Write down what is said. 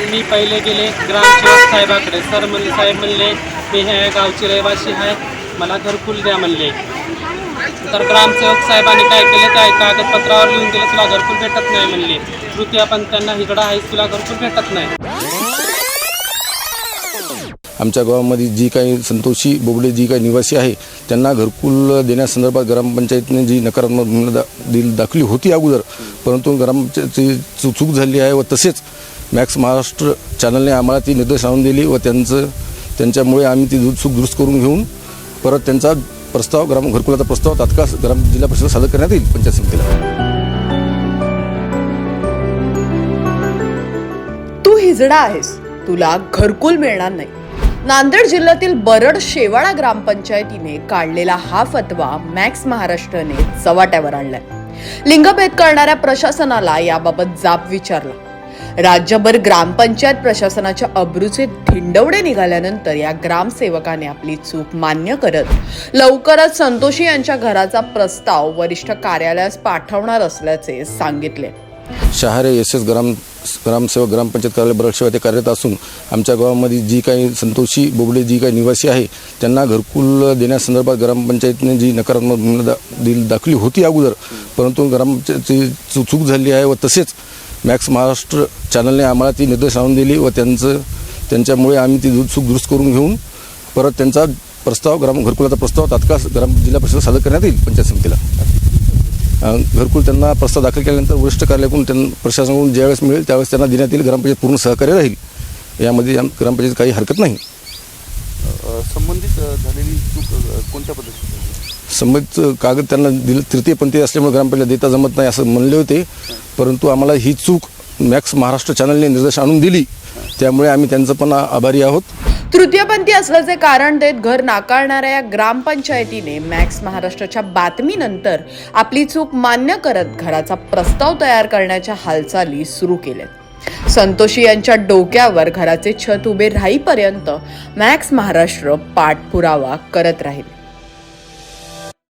मी पहिले गेले ग्रामसेवक साहेबाकडे. सर म्हणले साहेब म्हणले मी ह्या गावचे रहिवासी आहे. मला घरकुल द्या म्हणले. तर ग्रामसेवक साहेबांनी काय केलं? काय कागदपत्रावर लिहून दिलं तुला घरकुल भेटत नाही म्हणले. तृतीया पण त्यांना इकडं तुला घरकुल भेटत नाही. आमच्या गावामध्ये जी काही संतोषी बोबडे जी काही निवासी आहे त्यांना घरकुल देण्यासंदर्भात ग्रामपंचायतीने जी नकारात्मक भूमिका दा दिल होती अगोदर परंतु ग्रामपंचायतीची चूक झाली आहे व तसेच मॅक्स महाराष्ट्र चॅनलने आम्हाला ती निर्देश आणून दिली व त्यांचं त्यांच्यामुळे आम्ही ती दूध सुख दुरुस्त करून घेऊन परत त्यांचा प्रस्ताव ग्राम घरकुलाचा प्रस्ताव तात्काळ ग्राम जिल्हा परिषद सादर करण्यात येईल पंचायत समितीला. तू हिजडा आहेस. तुला घरकुल मिळणार नाही. नांदेड जिल्ह्यातील बरड शेवाळा ग्रामपंचायतीने काढलेला हा फतवा मॅक्स महाराष्ट्रने चव्हाट्यावर आणलाय. लिंगभेद करणाऱ्या प्रशासनाला याबाबत जाब विचारला. राज्यभर ग्रामपंचायत प्रशासनाच्या अब्रूचे धिंडवडे निघाल्यानंतर या ग्रामसेवकाने आपली चूक मान्य करत लवकरच संतोषी यांच्या घराचा प्रस्ताव वरिष्ठ कार्यालयास पाठवणार असल्याचे सांगितले. शहारे एस एस ग्राम ग्रामसेवक ग्रामपंचायत कार्यालय बरडशेवा ते कार्यरत असून आमच्या गावामध्ये जी काही संतोषी बोबडे जी काही निवासी आहे त्यांना घरकुल देण्यासंदर्भात ग्रामपंचायतीने जी नकारात्मक भूमिका होती अगोदर परंतु ग्रामपंचायतीची चूक झाली आहे व तसेच मॅक्स महाराष्ट्र चॅनलने आम्हाला ती निर्देश आणून दिली व त्यांचं त्यांच्यामुळे आम्ही ती दु- चूक दुरुस्त करून घेऊन परत त्यांचा प्रस्ताव ग्राम घरकुलाचा प्रस्ताव तात्काळ ग्राम जिल्हा परिषद सादर करण्यात येईल पंचायत समितीला. घरकुल त्यांना प्रस्ताव दाखल केल्यानंतर वरिष्ठ कार्यालयाकडून त्यांना प्रशासनाकडून ज्यावेळेस मिळेल त्यावेळेस त्यांना देण्यात येईल ग्रामपंचायत पूर्ण सहकार्य राहील. यामध्ये ग्रामपंचायत काही हरकत नाही. संबंधित झालेली चूक कोणत्या पद्धतीने? झाली? संबंधित कागद त्यांना दिलं तृतीयपंथी असल्यामुळे ग्रामपंचायत देता जमत नाही असं म्हणले होते. परंतु आम्हाला ही चूक मॅक्स महाराष्ट्र चॅनलने निर्देश आणून दिली. त्यामुळे आम्ही त्यांचं पण आभारी आहोत. तृतीयपंथी असल्याचे कारण देत घर नाकारणाऱ्या या ग्रामपंचायतीने मॅक्स महाराष्ट्राच्या बातमीनंतर आपली चूक मान्य करत घराचा प्रस्ताव तयार करण्याच्या हालचाली सुरू केल्या संतोषी यांच्या डोक्यावर घराचे छत उभे राहीपर्यंत मॅक्स महाराष्ट्र पाठपुरावा करत राहील.